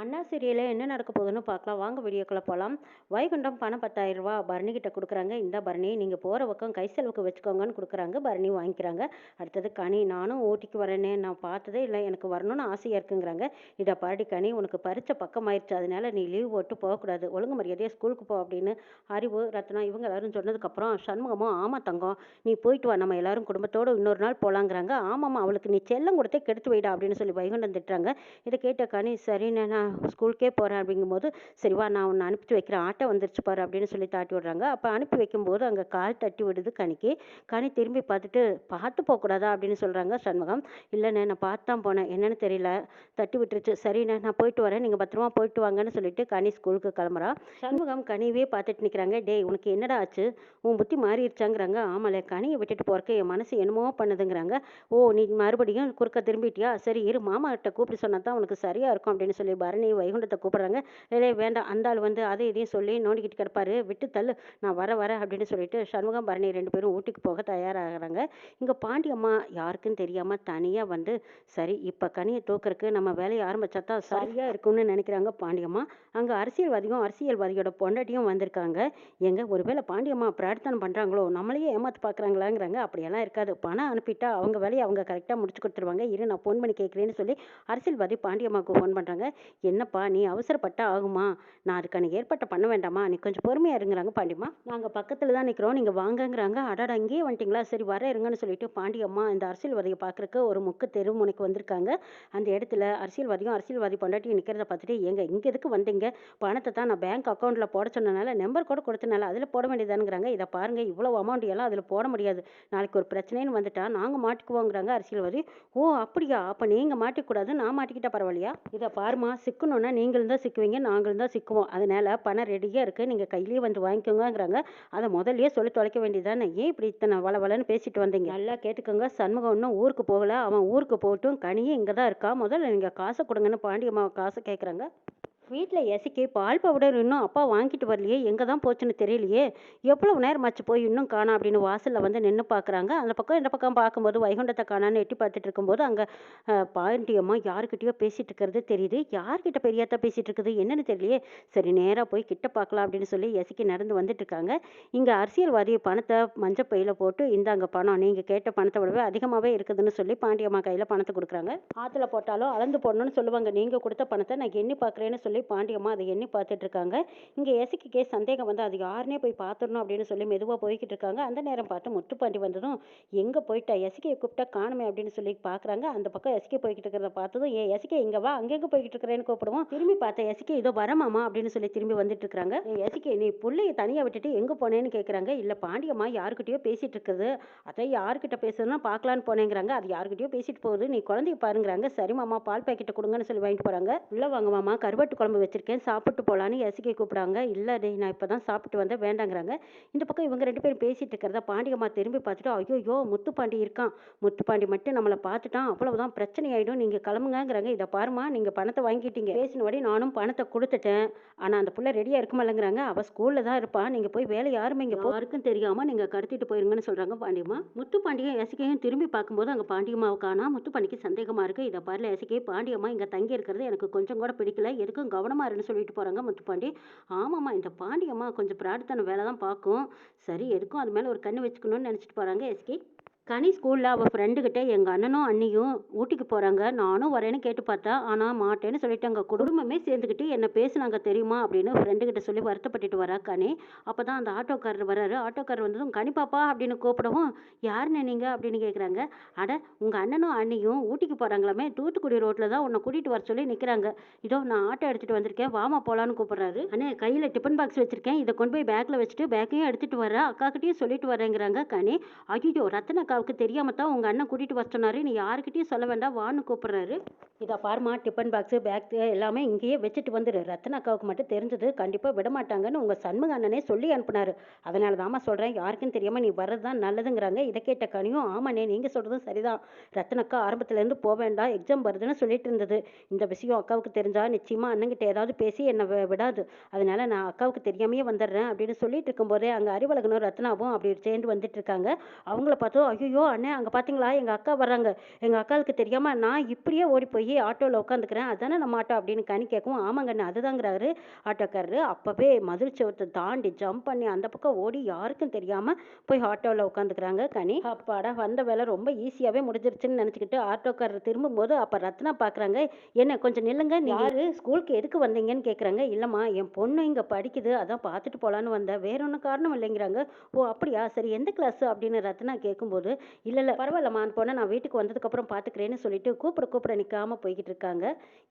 அண்ணா சீரியலில் என்ன நடக்க போகுதுன்னு பார்க்கலாம். வாங்க வீடியோக்குள்ளே போகலாம் வைகுண்டம் பணம் பத்தாயிரம் ரூபா பரணி கிட்ட கொடுக்குறாங்க. இந்த பரணி நீங்கள் போகிற பக்கம் கை செலவுக்கு வச்சுக்கோங்கன்னு கொடுக்குறாங்க. பரணி வாங்கிக்கிறாங்க. அடுத்தது கனி. நானும் ஊட்டிக்கு வரேனே. நான் பார்த்ததே இல்லை. எனக்கு வரணும்னு ஆசையாக இருக்குங்கிறாங்க. இதை பாடி கனி உனக்கு பரிச்ச பக்கம் ஆயிடுச்சு அதனால நீ லீவ் போட்டு போகக்கூடாது. ஒழுங்கு மரியாதையாக ஸ்கூலுக்கு போ அப்படின்னு அறிவு ரத்னா இவங்க எல்லாரும் சொன்னதுக்கப்புறம் சண்முகமும் ஆமாம் தங்கம் நீ போயிட்டு வா. நம்ம எல்லாரும் குடும்பத்தோடு இன்னொரு நாள் போகலாங்கிறாங்க ஆமாம்மா அவளுக்கு நீ செல்லம் கொடுத்தே கெடுத்து வைடா அப்படின்னு சொல்லி வைகுண்டம் திட்டுறாங்க. இதை கேட்ட கனி சரிண்ணே ஸ்கூலுக்கே போகிறேன் அப்படிங்கும்போது சரி வா நான் உன்னை அனுப்பிச்சு வைக்கிறேன் ஆட்டோ வந்துருச்சு பாரு அப்படின்னு சொல்லி தாட்டி விடுறாங்க. அப்போ அனுப்பி வைக்கும்போது அங்கே கால் தட்டி விடுது கனிக்கு. கனி திரும்பி பார்த்துட்டு பார்த்து போகக்கூடாதா? அப்படின்னு சொல்கிறாங்க சண்முகம். இல்லைண்ணே நான் பார்த்து தான் போனேன். என்னன்னு தெரியல. தட்டி விட்டுருச்சு. சரிண்ணே நான் போயிட்டு வரேன். நீங்கள் பத்திரமா போயிட்டு வாங்கன்னு சொல்லிட்டு கனி ஸ்கூலுக்கு கிளம்புறா. சண்முகம் கனிவே பார்த்துட்டு நிற்கிறாங்க டேய் உனக்கு என்னடா ஆச்சு? உன் புத்தி மாறிடுச்சாங்கிறாங்க ஆமாலே கனியை விட்டுட்டு போகிறக்கு என் மனசு என்னமோ பண்ணுதுங்கிறாங்க. ஓ நீ மறுபடியும் குறுக்க திரும்பிட்டியா? சரி இரு. மாமா கிட்ட கூப்பிட்டு சொன்னா தான் உனக்கு சரியா இருக்கும். அப்படின்னு சொல்லி பாரு வைகுண்டத்தை கூப்பிட்றாங்க. இல்லை வேண்டாம். அந்த ஆள் வந்து அதை இதையும் சொல்லி நோண்டிக்கிட்டு கிடப்பாரு. விட்டு தள்ளு. நான் வர வரேன் அப்படின்னு சொல்லிட்டு சண்முகம் பரணி ரெண்டு பேரும் ஊட்டிக்கு போக தயாராகிறாங்க. இங்கே பாண்டியம்மா யாருக்குன்னு தெரியாமல் தனியாக வந்து சரி இப்போ கனியை தூக்கிறதுக்கு நம்ம வேலையை ஆரம்பிச்சா தான் சரியாக இருக்கும்னு நினைக்கிறாங்க பாண்டியம்மா அங்கே அரசியல்வாதியும் அரசியல்வாதியோட பொண்டாட்டியும் வந்திருக்காங்க. எங்க ஒருவேளை பாண்டியம்மா பிரார்த்தனை பண்ணுறாங்களோ நம்மளையே ஏமாத்து பார்க்குறாங்களாங்கிறாங்க அப்படியெல்லாம் இருக்காது. பணம் அனுப்பிட்டா அவங்க வேலையை அவங்க கரெக்டாக முடிச்சு கொடுத்துருவாங்க. இரு நான் ஃபோன் பண்ணி கேட்குறேன்னு சொல்லி அரசியல்வாதி பாண்டியம்மாவுக்கு ஃபோன் பண்ணுறாங்க என்னப்பா நீ அவசரப்பட்டா ஆகுமா? நான் அதுக்கான ஏற்பாட்டை பண்ண வேண்டாமா? நீ கொஞ்சம் பொறுமையாக இருங்கிறாங்க பாண்டியம்மா நாங்கள் பக்கத்தில் தான் நிற்கிறோம் நீங்கள் வாங்கங்கிறாங்க. அடாடா இங்கேயே வந்துட்டிங்களா? சரி வர இருங்கன்னு சொல்லிட்டு பாண்டியம்மா இந்த அரசியல்வாதியை பார்க்குறக்கு ஒரு முக்கு தெரு முனைக்கு வந்திருக்காங்க. அந்த இடத்துல அரசியல்வாதியும் அரசியல்வாதி பொண்டாட்டியும் நிற்கிறத பார்த்துட்டு எங்க இங்கே எதுக்கு வந்தீங்க? பணத்தை தான் நான் பேங்க் அக்கௌண்ட்டில் போட சொன்னனால நம்பர் கூட கொடுத்தனால அதில் போட வேண்டியதானுங்கிறாங்க இதை பாருங்க இவ்வளோ அமௌண்ட் எல்லாம் அதில் போட முடியாது. நாளைக்கு ஒரு பிரச்சனைன்னு வந்துட்டா நாங்கள் மாட்டிக்குவோங்கிறாங்க அரசியல்வாதி. ஓ அப்படியா? அப்போ நீங்கள் மாட்டிக்கூடாது நான் மாட்டிக்கிட்டா பரவாயில்லையா? இதை பாருமா சிக்கணும்னா நீங்களும் தான் சிக்குவீங்க நாங்களும் தான் சிக்குவோம். அதனால பணம் ரெடியாக இருக்குது நீங்கள் கையிலேயே வந்து வாங்கிக்கோங்கங்கிறாங்க. அதை முதல்லயே சொல்லி தொலைக்க வேண்டியதானே ஏன் இப்படி இத்தனை வள வளன்னு பேசிட்டு வந்தீங்க? நல்லா கேட்டுக்கோங்க. சண்முகம் இன்னும் ஊருக்கு போகல. அவன் ஊருக்கு போகட்டும் கனியும் இங்கே தான் இருக்கா? முதல்ல நீங்கள் காசை கொடுங்கன்னு பாண்டியம்மா காசை கேட்குறாங்க வீட்டில் எசிக்கு பால் பவுடர் இன்னும் அப்பா வாங்கிட்டு வரலையே எங்கே தான் போச்சுன்னு தெரியலையே. எவ்வளவு நேரம் நேரமாச்சு போய் இன்னும் காணா அப்படின்னு வாசலில் வந்து நின்று பார்க்குறாங்க அந்த பக்கம் இந்த பக்கம் பார்க்கும்போது வைகுண்டத்தை காணான்னு எட்டி பார்த்துட்டு இருக்கும்போது அங்கே பாண்டியம்மா யாருக்கிட்டயோ பேசிட்டு இருக்கிறது தெரியுது. யார்கிட்ட பெரியாத்தா பேசிட்டு இருக்குது என்னன்னு தெரியலையே. சரி நேராக போய் கிட்ட பார்க்கலாம் அப்படின்னு சொல்லி எசிக்கு நடந்து வந்துட்டு இருக்காங்க. இங்கே அரசியல்வாதி பணத்தை மஞ்சள் பையில போட்டு இந்தாங்க பணம் நீங்கள் கேட்ட பணத்தை விடவே அதிகமாகவே இருக்குதுன்னு சொல்லி பாண்டியம்மா கையில் பணத்தை கொடுக்குறாங்க. ஆற்றுல போட்டாலும் அளந்து போடணும்னு சொல்லுவாங்க. நீங்கள் கொடுத்த பணத்தை நான் எண்ணி பார்க்குறேன்னு சொல்லி பாண்டியம்மா அதை எண்ணி பார்த்துட்டு இருக்காங்க இங்கே எசிக்கு சந்தேகம் வந்து அது யாருனே போய் பார்த்துடணும் அப்படின்னு சொல்லி மெதுவாக போய்கிட்டு இருக்காங்க அந்த நேரம் பார்த்து முத்துப்பாண்டி வந்ததும் எங்கே போயிட்டா? எசிக்கையை கூப்பிட்டா காணுமே அப்படின்னு சொல்லி பார்க்குறாங்க. அந்த பக்கம் எசிக்கை போய்கிட்டு இருக்கிறத பார்த்ததும் ஏ எசிக்கை இங்கே வா அங்கெங்கே போய்கிட்டு இருக்கிறேன்னு கூப்பிடுவோம். திரும்பி பார்த்த எசிக்கை இதோ வரமாமா அப்படின்னு சொல்லி திரும்பி வந்துட்டு இருக்கிறாங்க எசிக்கை நீ பிள்ளையை தனியாக விட்டுட்டு எங்கே போனேன்னு கேட்குறாங்க. இல்லை பாண்டியம்மா யாருக்கிட்டயோ பேசிகிட்டு இருக்குது அதை யார்கிட்ட பேசுறதுனா பார்க்கலான்னு போனேங்கிறாங்க. அது யாருக்கிட்டயோ பேசிட்டு போகுது. நீ குழந்தைய பாருங்கிறாங்க. சரி மாமா பால் பாக்கெட்டை கொடுங்கன்னு சொல்லி வாங்கிட்டு போகிறாங்க உள்ளே வாங்க மாமா கருவாட்டு குழம்பு வச்சிருக்கேன். சாப்பிட்டு போகலான்னு எசிக்கை கூப்பிடாங்க. இல்லை நான் இப்போ தான் சாப்பிட்டு வந்தேன். வேண்டாங்கிறாங்க. இந்த பக்கம் இவங்க ரெண்டு பேரும் பேசிகிட்டு இருக்கிறத பாண்டியம்மா திரும்பி பார்த்துட்டு ஐயோ முத்துப்பாண்டி இருக்கான். முத்துப்பாண்டி மட்டும் நம்மளை பார்த்துட்டான். அவ்வளவுதான் பிரச்சனை ஆகிடும் நீங்கள் கிளம்புங்கிறாங்க இதை பாருமா நீங்கள் பணத்தை வாங்கிட்டீங்க. பேசினபடி நானும் பணத்தை கொடுத்துட்டேன். ஆனால் அந்த பிள்ளை ரெடியாக இருக்குமல்லங்கிறாங்க அவள் ஸ்கூலில் தான் இருப்பான் நீங்கள் போய் வேலை யாருமே இங்கே யாருக்கும் தெரியாமல் நீங்கள் கடத்திட்டு போயிருங்கன்னு சொல்கிறாங்க பாண்டியம்மா முத்துப்பாண்டியும் எசிக்கையும் திரும்பி பார்க்கும்போது அங்கே பாண்டியம்மாவுக்கானா காணா முத்துப்பாண்டிக்கு சந்தேகமாக இருக்குது இதை பாருல எசிக்கை பாண்டியம்மா இங்கே தங்கி இருக்கிறது எனக்கு கொஞ்சம் கூட பிடிக்கல. எதுக்கும் கவனமாக இருன்னு சொல்லிட்டு போகிறாங்க முத்துப்பாண்டி. ஆமாம்மா இந்த பாண்டியம்மா கொஞ்சம் பிரார்த்தனை வேலை தான் பார்க்கும். சரி எதுக்கும் அது மேலே ஒரு கண்ணு வச்சுக்கணும்னு நினச்சிட்டு போகிறாங்க எஸ்கே. கனி ஸ்கூலில் அவள் ஃப்ரெண்டுக்கிட்ட எங்கள் அண்ணனும் அண்ணியும் ஊட்டிக்கு போகிறாங்க நானும் வரேன்னு கேட்டு பார்த்தா ஆனால் மாட்டேன்னு சொல்லிட்டாங்க. குடும்பமே சேர்ந்துக்கிட்டு என்ன பேசுனாங்க தெரியுமா? அப்படின்னு ஃப்ரெண்டுக்கிட்ட சொல்லி வருத்தப்பட்டுட்டு வரா கனி. அப்போ தான் அந்த ஆட்டோக்காரர் வராரு ஆட்டோக்காரர் வந்ததும் கனி பாப்பா அப்படின்னு கூப்பிடவும் யார் நீங்கள் அப்படின்னு கேட்குறாங்க அட உங்கள் அண்ணனும் அண்ணியும் ஊட்டிக்கு போகிறாங்களாமே தூத்துக்குடி ரோட்டில் தான் உன்னை கூட்டிகிட்டு வர சொல்லி நிற்கிறாங்க இதோ நான் ஆட்டோ எடுத்துகிட்டு வந்திருக்கேன். வாமா போகலான்னு கூப்பிட்றாரு. அண்ணே கையில் டிஃபன் பாக்ஸ் வச்சுருக்கேன். இதை கொண்டு போய் பேக்கில் வச்சுட்டு பேக்கையும் எடுத்துகிட்டு வரேன் அக்காக்கிட்டையும் சொல்லிட்டு வரேங்கிறாங்க கனி. ஐயோ ரத்தனக்கா அக்காவுக்கு தெரியாமல் தான் உங்கள் அண்ணன் கூட்டிகிட்டு வர சொன்னார். நீ யாருக்கிட்டையும் சொல்ல வேண்டாம். வான்னு கூப்பிட்றாரு. இதை பாருமா டிஃபன் பாக்ஸு பேக் எல்லாமே இங்கேயே வச்சுட்டு வந்துடு ரத்தன அக்காவுக்கு மட்டும் தெரிஞ்சது கண்டிப்பாக விட மாட்டாங்கன்னு உங்கள் சண்முக அண்ணனே சொல்லி அனுப்புனாரு. அதனால தாம்மா சொல்கிறேன் யாருக்கும் தெரியாமல் நீ வர்றது தான் நல்லதுங்கிறாங்க. இதை கேட்ட கனியும் ஆமாண்ணே நீங்கள் சொல்கிறதும் சரிதான். ரத்தன அக்கா ஆரம்பத்துலேருந்து போக வேண்டாம். எக்ஸாம் வருதுன்னு சொல்லிட்டு இருந்தது. இந்த விஷயம் அக்காவுக்கு தெரிஞ்சா நிச்சயமாக அண்ணங்கிட்ட ஏதாவது பேசி என்னை விடாது. அதனால நான் அக்காவுக்கு தெரியாமையே வந்துடுறேன் அப்படின்னு சொல்லிட்டு இருக்கும்போதே அங்கே அறிவழகனும் ரத்னாவும் அப்படி சேர்ந்து வந்துட்டு இருக்காங்க. அவங்கள பார்த்தோம் ஐயோ அண்ணே அங்கே பார்த்தீங்களா எங்கள் அக்கா வர்றாங்க. எங்கள் அக்காவுக்கு தெரியாமல் நான் இப்படியே ஓடி போய் ஆட்டோவில் உட்காந்துக்கிறேன் அதானே நம்ம ஆட்டோ அப்படின்னு கனி கேட்கவும் ஆமாங்கண்ணே அதுதாங்கிறாரு ஆட்டோக்காரரு. அப்போவே மதுரை செவத்தை தாண்டி ஜம்ப் பண்ணி அந்த பக்கம் ஓடி யாருக்கும் தெரியாமல் போய் ஆட்டோவில் உட்காந்துக்கிறாங்க கனி. அப்பாடா வந்த வேலை ரொம்ப ஈஸியாகவே முடிஞ்சிருச்சுன்னு நினச்சிக்கிட்டு ஆட்டோக்காரர் திரும்பும்போது அப்போ ரத்னா பார்க்குறாங்க என்ன கொஞ்சம் நில்லுங்க யாரு? ஸ்கூலுக்கு எதுக்கு வந்தீங்கன்னு கேட்குறாங்க இல்லைம்மா என் பொண்ணு இங்கே படிக்குது அதான் பார்த்துட்டு போகலான்னு வந்தேன். வேற ஒன்றும் காரணம் இல்லைங்கிறாங்க. ஓ அப்படியா? சரி எந்த கிளாஸ் அப்படின்னு ரத்னா கேட்கும்போது இல்லை இல்லை பரவாயில்லம்மா அந்த நான் வீட்டுக்கு வந்ததுக்கப்புறம் பார்த்துக்கிறேன்னு சொல்லிட்டு கூப்பிட கூப்பிட நிற்காம போய்கிட்டு இருக்காங்க.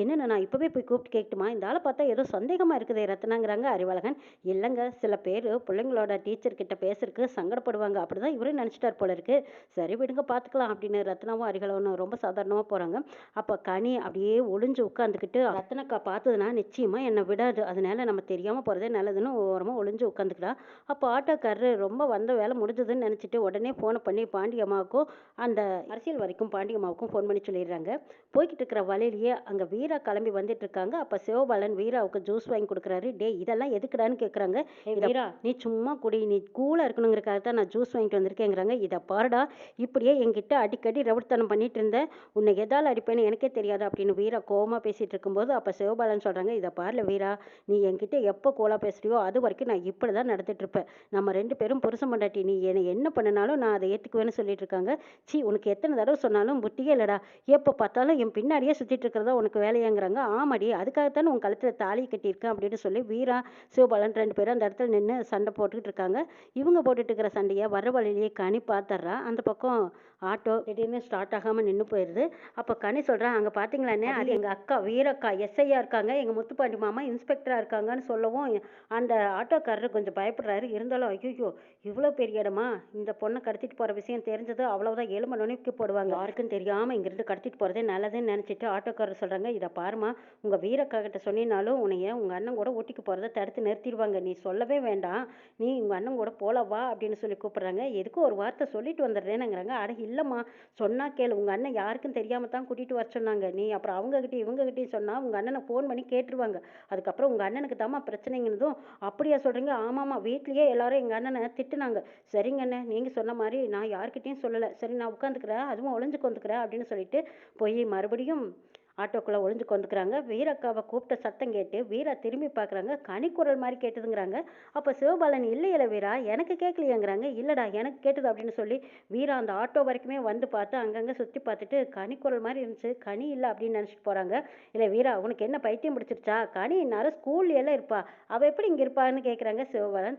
என்னென்ன நான் இப்போவே போய் கூப்பிட்டு கேட்டுமா இந்த ஆளை பார்த்தா ஏதோ சந்தேகமாக இருக்குதே ரத்னாங்கிறாங்க அறிவழகன் இல்லைங்க சில பேர் பிள்ளைங்களோட டீச்சர்கிட்ட பேசுறதுக்கு சங்கடப்படுவாங்க. அப்படிதான் இவரே நினச்சிட்டார் போல இருக்கு. சரி விடுங்க பார்த்துக்கலாம் அப்படின்னு ரத்னாவும் அறிகளவனும் ரொம்ப சாதாரணமாக போகிறாங்க அப்போ கனி அப்படியே ஒளிஞ்சு உட்காந்துக்கிட்டு ரத்னக்கா பார்த்ததுன்னா நிச்சயமாக என்னை விடாது. அதனால நம்ம தெரியாமல் போகிறதே நல்லதுன்னு ஓரமாக ஒளிஞ்சு உட்காந்துக்கிறா. அப்போ ஆட்டோக்காரரு ரொம்ப வந்த வேலை முடிஞ்சதுன்னு நினச்சிட்டு உடனே ஃபோனை பண்ணி பாண்டியம்மாவுக்கும் அந்த அரசியல் வரைக்கும் பாண்டியம்மாவுக்கும் ஃபோன் பண்ணி சொல்லிடுறாங்க. போய்கிட்டு இருக்கிற வழியிலேயே அங்கே வீரா கிளம்பி வந்துட்டு இருக்காங்க. அப்போ சிவபாலன் வீராவுக்கு ஜூஸ் வாங்கி கொடுக்குறாரு. டேய் இதெல்லாம் எதுக்குடான்னு கேட்குறாங்க வீரா. நீ சும்மா குடி நீ கூலாக இருக்கணுங்கிறக்காக தான் நான் ஜூஸ் வாங்கிட்டு வந்திருக்கேங்கிறாங்க. இதை பாருடா. இப்படியே என்கிட்ட அடிக்கடி ரவுடித்தனம் பண்ணிட்டு இருந்தேன். உன்னை எதால் அடிப்பேன்னு எனக்கே தெரியாது அப்படின்னு வீரா கோவமாக பேசிட்டு இருக்கும்போது அப்போ சிவபாலன் சொல்கிறாங்க இதை பாருல வீரா. நீ என்கிட்ட எப்போ கோலாக பேசுறியோ அது வரைக்கும் நான் இப்படி தான் நடந்துட்டு இருப்பேன். நம்ம ரெண்டு பேரும் புருஷன் பொண்டாட்டி. நீ என்னை என்ன பண்ணினாலும் நான் அதை ஏற்றுக்குவேன்னு சொல்லிட்டு இருக்காங்க சி உனக்கு எத்தனை தடவை சொன்னாலும் புத்தியே இல்லடா. எப்போ பார்த்தாலும் என் பின்னாடியே சுற்றிட்டு இருக்கிறதா உனக்கு வேலையாங்கிறாங்க. ஆமாடி அதுக்காகத்தானே உன் கழுத்தில் தாலி கட்டியிருக்கேன் அப்படின்னு சொல்லி வீரா சிவபாலன் ரெண்டு பேரும் அந்த இடத்துல நின்று சண்டை போட்டுக்கிட்டு இருக்காங்க. இவங்க போட்டுட்டு இருக்கிற சண்டையை வர வழியிலேயே கனி பார்த்துட்றா அந்த பக்கம் ஆட்டோ திடீர்னு ஸ்டார்ட் ஆகாமல் நின்று போயிடுது அப்போ கனி சொல்கிறேன் அங்கே பார்த்தீங்களாண்ணே அது எங்கள் அக்கா வீரக்கா எஸ்ஐயா இருக்காங்க. எங்கள் முத்துப்பாண்டி மாமா இன்ஸ்பெக்டராக இருக்காங்கன்னு சொல்லவும் அந்த ஆட்டோக்காரர் கொஞ்சம் பயப்படுறாரு. இருந்தாலும் ஐயோ இவ்வளோ பெரிய இடமா? இந்த பொண்ணை கடத்திட்டு போகிற விஷயம் தெரிஞ்சது அவ்வளோதான் ஏழு மணி நுணுக்கி போடுவாங்க. யாருக்கும் தெரியாமல் இங்கிருந்து கடத்திட்டு போகிறதே நல்லதுன்னு நினச்சிட்டு ஆட்டோக்காரர் சொல்கிறாங்க இதை பாருமா உங்கள் வீரக்கா கிட்ட சொன்னினாலும் உன்னைய உங்கள் அண்ணன் கூட ஊட்டிக்கு போகிறத தடுத்து நிறுத்திடுவாங்க. நீ சொல்லவே வேண்டாம். நீ உங்கள் அண்ணன் கூட போல வா அப்படின்னு சொல்லி கூப்பிட்றாங்க. எதுக்கும் ஒரு வார்த்தை சொல்லிட்டு வந்துடுறேனுங்கிறாங்க அட இல்லைம்மா சொன்னால் கேளு. உங்கள் அண்ணன் யாருக்கும் தெரியாமல் தான் கூட்டிகிட்டு வர சொன்னாங்க. நீ அப்புறம் அவங்ககிட்டயும் இவங்ககிட்டயும் சொன்னால் உங்கள் அண்ணனை ஃபோன் பண்ணி கேட்டுருவாங்க. அதுக்கப்புறம் உங்கள் அண்ணனுக்கு தாம்மா பிரச்சனைங்கிறதும் அப்படியா சொல்கிறீங்க ஆமாம்மா வீட்லேயே எல்லாரும் எங்கள் அண்ணனை திட்டுனாங்க. சரிங்க அண்ணன் நீங்கள் சொன்ன மாதிரி நான் யாருக்கிட்டேயும் சொல்லலை. சரி நான் உட்காந்துக்கிறேன் அதுவும் ஒளிஞ்சுக்கு வந்துக்கிறேன் அப்படின்னு சொல்லிட்டு போய் மறுபடியும் ஆட்டோக்குள்ளே ஒளிஞ்சு கொண்டுக்கிறாங்க வீரக்காவை கூப்பிட்ட சத்தம் கேட்டு வீரா திரும்பி பார்க்குறாங்க. கனிக்குரல் மாதிரி கேட்டதுங்கிறாங்க. அப்போ சிவபாலன் இல்லை இல்லை வீரா எனக்கு கேட்கலையேங்கிறாங்க இல்லைடா எனக்கு கேட்டது அப்படின்னு சொல்லி வீரா அந்த ஆட்டோ வரைக்குமே வந்து பார்த்து அங்கங்கே சுற்றி பார்த்துட்டு கனிக்குரல் மாதிரி இருந்துச்சு. கனி இல்லை அப்படின்னு நினச்சிட்டு போகிறாங்க இல்லை வீரா உனக்கு என்ன பைத்தியம் பிடிச்சிருச்சா? கனி இந்நேரம் ஸ்கூல்ல எல்லாம் இருப்பா. அவள் எப்படி இங்கே இருப்பான்னு கேட்குறாங்க சிவபாலன்.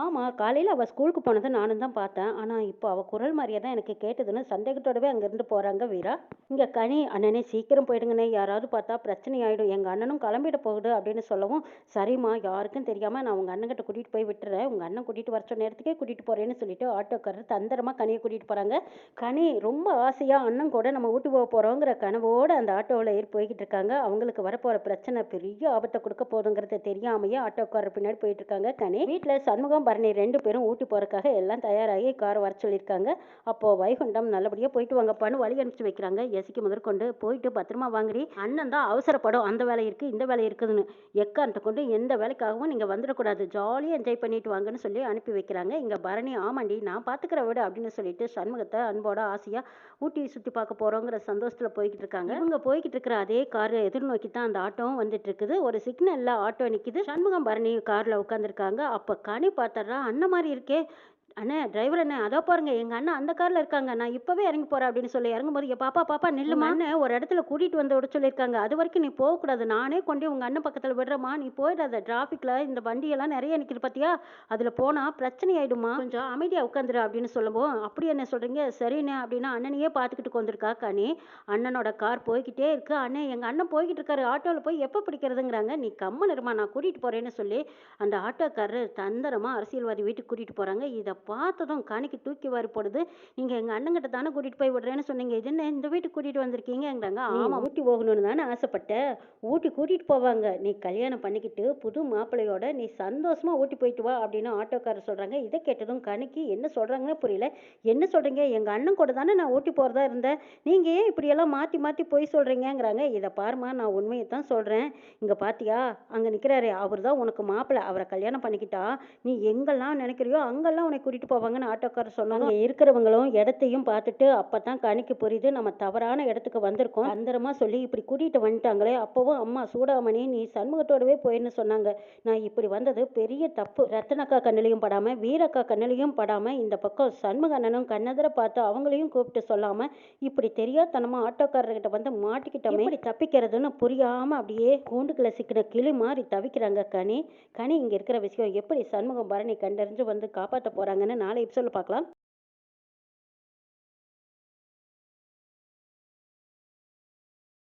ஆமாம் காலையில் அவள் ஸ்கூலுக்கு போனதை நானும் தான் பார்த்தேன். ஆனால் இப்போ அவள் குரல் மாதிரியே தான் எனக்கு கேட்டதுன்னு சந்தேகத்தோடவே அங்கேருந்து போகிறாங்க வீரா. இங்கே கனி அண்ணனே சீக்கிரம் போயிடுங்கண்ணே. யாராவது பார்த்தா பிரச்சனை ஆகிடும் எங்கள் அண்ணனும் கிளம்பிட போகுது அப்படின்னு சொல்லவும் சரிம்மா யாருக்கும் தெரியாமல் நான் உங்கள் அண்ணன்கிட்ட கூட்டிகிட்டு போய் விட்டுறேன். உங்கள் அண்ணன் கூட்டிகிட்டு வர சொன்ன நேரத்துக்கே கூட்டிகிட்டு போகிறேன்னு சொல்லிட்டு ஆட்டோக்காரர் தந்திரமாக கனியை கூட்டிகிட்டு போகிறாங்க கனி ரொம்ப ஆசையாக அண்ணன் கூட நம்ம ஊட்டி போக போகிறோங்கிற கனவோடு அந்த ஆட்டோவில் ஏறி போய்கிட்டு இருக்காங்க. அவங்களுக்கு வரப்போகிற பிரச்சனை பெரிய ஆபத்தை கொடுக்க போதுங்கிறத தெரியாமையே ஆட்டோக்காரர் பின்னாடி போயிட்டு இருக்காங்க கனி. வீட்டில் சண்முகம் பரணி ரெண்டு பேரும் ஊட்டி போகிறக்காக எல்லாம் தயாராகி கார் வர சொல்லியிருக்காங்க. அப்போது வைகுண்டம் நல்லபடியாக போயிட்டு வாங்கப்பான்னு வழி அனுப்பிச்சு வைக்கிறாங்க. எசிக்கு முதற்கொண்டு போயிட்டு பத்திரமா வாங்குறி அண்ணன் தான் அவசரப்படும். அந்த வேலை இருக்குது இந்த வேலை இருக்குதுன்னு. எக்காரணத்தை கொண்டு எந்த வேலைக்காகவும் நீங்கள் வந்துடக்கூடாது. ஜாலியாக என்ஜாய் பண்ணிட்டு வாங்கன்னு சொல்லி அனுப்பி வைக்கிறாங்க. இங்கே பரணி ஆமாண்டி நான் பார்த்துக்கிற விட அப்படின்னு சொல்லிட்டு சண்முகத்தை அன்போட ஆசையாக ஊட்டி சுற்றி பார்க்க போகிறோங்கிற சந்தோஷத்தில் போய்கிட்டு இருக்காங்க. இவங்க போய்கிட்டு இருக்கிற அதே கார் எதிர்நோக்கி தான் அந்த ஆட்டோவும் வந்துட்டு இருக்குது. ஒரு சிக்னலில் ஆட்டோ நிற்கிது சண்முகம் பரணி காரில் உட்காந்துருக்காங்க அப்போ கனி பார்த்து பார்த்தர்றா அண்ணன் மாதிரி இருக்கே. அண்ணே டிரைவர் அண்ணே அதோ பாருங்க எங்க அண்ணன் அந்த கார்ல இருக்காங்க. நான் இப்பவே இறங்கி போறேன் அப்படின்னு சொல்லி இறங்கும்போது "ஏ பாப்பா பாப்பா நில்லுமா அண்ணன் ஒரு இடத்துல கூட்டிட்டு வந்து விட சொல்லியிருக்காங்க. அது வரைக்கும் நீ போகக்கூடாது. நானே கொண்டு உங்க அண்ணன் பக்கத்துல விடுறேம்மா. நீ போயிடாத. டிராஃபிக்ல இந்த வண்டியெல்லாம் நிறைய நிக்குது பாத்தியா? அதுல போனா பிரச்சனை ஆயிடுமா கொஞ்சம் அமைதியா உட்காந்துரு அப்படின்னு சொல்லும்போது அப்படி என்ன சொல்றீங்க? சரிண்ணே அப்படின்னா அண்ணனையே பார்த்துக்கிட்டு கொண்டிருக்கா கனி. அண்ணனோட கார் போய்கிட்டே இருக்கு. அண்ணன் எங்க அண்ணன் போய்கிட்டு இருக்காரு. ஆட்டோவில் போய் எப்போ பிடிக்கிறதுங்கிறாங்க. நீ கம்மன் இருமா. நான் கூட்டிட்டு போறேன்னு சொல்லி அந்த ஆட்டோக்காரர் தந்திரமா அரசியல்வாதி வீட்டுக்கு கூட்டிட்டு போறாங்க. இதை பார்த்ததும் கணிக்கு தூக்கி வாரி போடுது நீங்க எங்க அண்ணங்கிட்ட தானே கூட்டிட்டு போய் விடுறேன்னு சொன்னீங்க. இது என்ன இந்த வீட்டுக்கு கூட்டிட்டு வந்திருக்கீங்கங்கிறாங்க ஆமா. ஊட்டி போகணும்னு தானே ஆசைப்பட்ட. ஊட்டி கூட்டிட்டு போவாங்க. நீ கல்யாணம் பண்ணிக்கிட்டு புது மாப்பிள்ளையோட நீ சந்தோஷமா ஊட்டி போயிட்டு வா அப்படின்னு ஆட்டோக்காரர் சொல்றாங்க. இதை கேட்டதும் கணிக்கு என்ன சொல்றாங்கன்னு புரியல. என்ன சொல்றீங்க? எங்க அண்ணன் கூட தானே நான் ஊட்டி போறதா இருந்தேன். நீங்க ஏன் இப்படியெல்லாம் மாத்தி மாத்தி போய் சொல்றீங்கங்கிறாங்க. இதை பாருமா நான் உண்மையை தான் சொல்றேன். இங்க பாத்தியா? அங்க நிக்கிறாரே. அவர் தான் உனக்கு மாப்பிள்ளை. அவரை கல்யாணம் பண்ணிக்கிட்டா நீ எங்கெல்லாம் நினைக்கிறியோ அங்கெல்லாம் உனக்கு கூட்டிகிட்டு போவாங்கன்னு ஆட்டோக்காரர் சொன்னாங்க. இருக்கிறவங்களும் இடத்தையும் பார்த்துட்டு அப்போ தான் கணிக்கு புரியுது. நம்ம தவறான இடத்துக்கு வந்திருக்கோம். அந்தரமா சொல்லி இப்படி கூட்டிகிட்டு வந்துட்டாங்களே. அப்போவும் அம்மா சூடாமணி நீ சண்முகத்தோடவே போயின்னு சொன்னாங்க. நான் இப்படி வந்தது பெரிய தப்பு. ரத்தனக்கா கண்ணிலையும் படாமல் வீரக்கா கண்ணிலையும் படாமல் இந்த பக்கம் சண்முக அண்ணனும் பார்த்து அவங்களையும் கூப்பிட்டு சொல்லாமல் இப்படி தெரியாதனமா ஆட்டோக்காரர்கிட்ட வந்து மாட்டிக்கிட்டோமே. இப்படி தப்பிக்கிறதுன்னு புரியாமல் அப்படியே கூண்டுக்களை சிக்கின கிளி மாதிரி தவிக்கிறாங்க கனி. கனி இங்கே இருக்கிற விஷயம் எப்படி சண்முகம் பரணி கண்டறிஞ்சு வந்து காப்பாற்ற போறாங்கன்னு நாளை எபிசோட பார்க்கலாம்